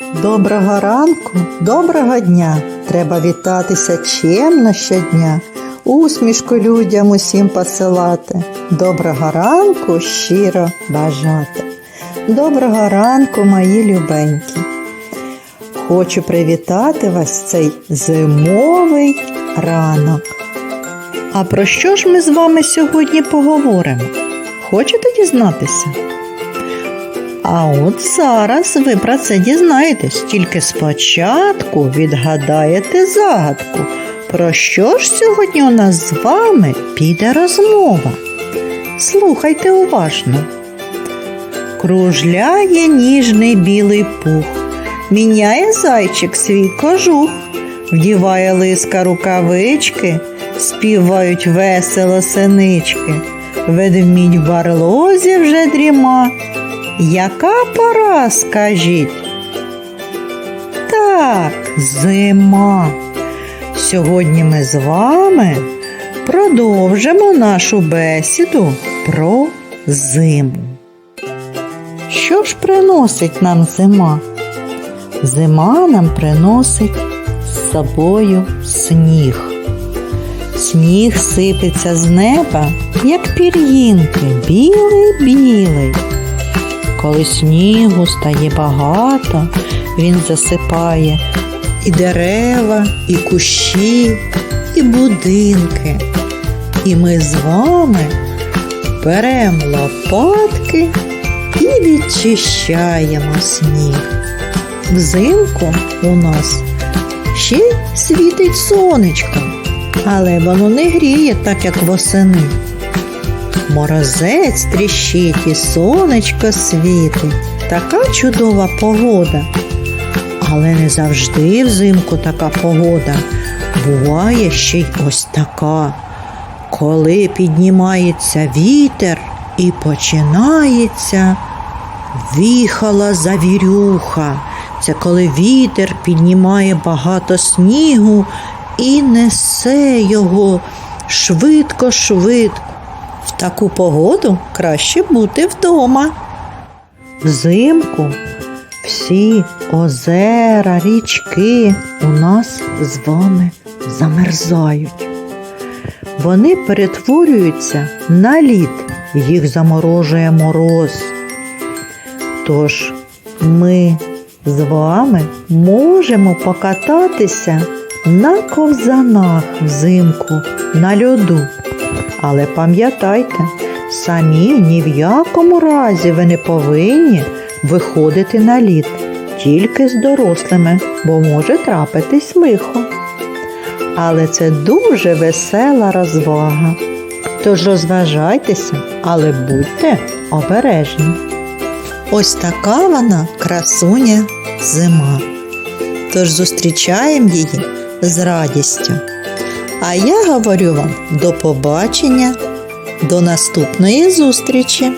Доброго ранку, доброго дня. Треба вітатися чемно щодня, усмішку людям усім посилати. Доброго ранку щиро бажати. Доброго ранку, мої любенькі. Хочу привітати вас цей зимовий ранок. А про що ж ми з вами сьогодні поговоримо? Хочете дізнатися? А от зараз ви про це дізнаєтесь, тільки спочатку відгадаєте загадку. Про що ж сьогодні у нас з вами піде розмова? Слухайте уважно. Кружляє ніжний білий пух, міняє зайчик свій кожух, вдіває лиска рукавички, співають весело синички. Ведмідь в барлозі вже дріма. Яка пора, скажіть? Так, зима. Сьогодні ми з вами продовжимо нашу бесіду про зиму. Що ж приносить нам зима? Зима нам приносить з собою сніг. Сніг сипеться з неба, як пір'їнки, білий-білий. Коли снігу стає багато, він засипає і дерева, і кущі, і будинки. І ми з вами беремо лопатки і відчищаємо сніг. Взимку у нас ще світить сонечко, але воно не гріє так, як восени. Морозець тріщить і сонечко світить. Така чудова погода. Але не завжди взимку така погода. Буває ще й ось така. Коли піднімається вітер і починається віхала завірюха. Це коли вітер піднімає багато снігу і несе його швидко-швидко. В таку погоду краще бути вдома. Взимку всі озера, річки у нас з вами замерзають. Вони перетворюються на лід, їх заморожує мороз. Тож ми з вами можемо покататися на ковзанах взимку на льоду. Але пам'ятайте, самі ні в якому разі ви не повинні виходити на лід тільки з дорослими, бо може трапитись лихо. Але це дуже весела розвага. Тож розважайтеся, але будьте обережні. Ось така вона красуня зима. Тож зустрічаємо її з радістю. А я говорю вам до побачення, до наступної зустрічі!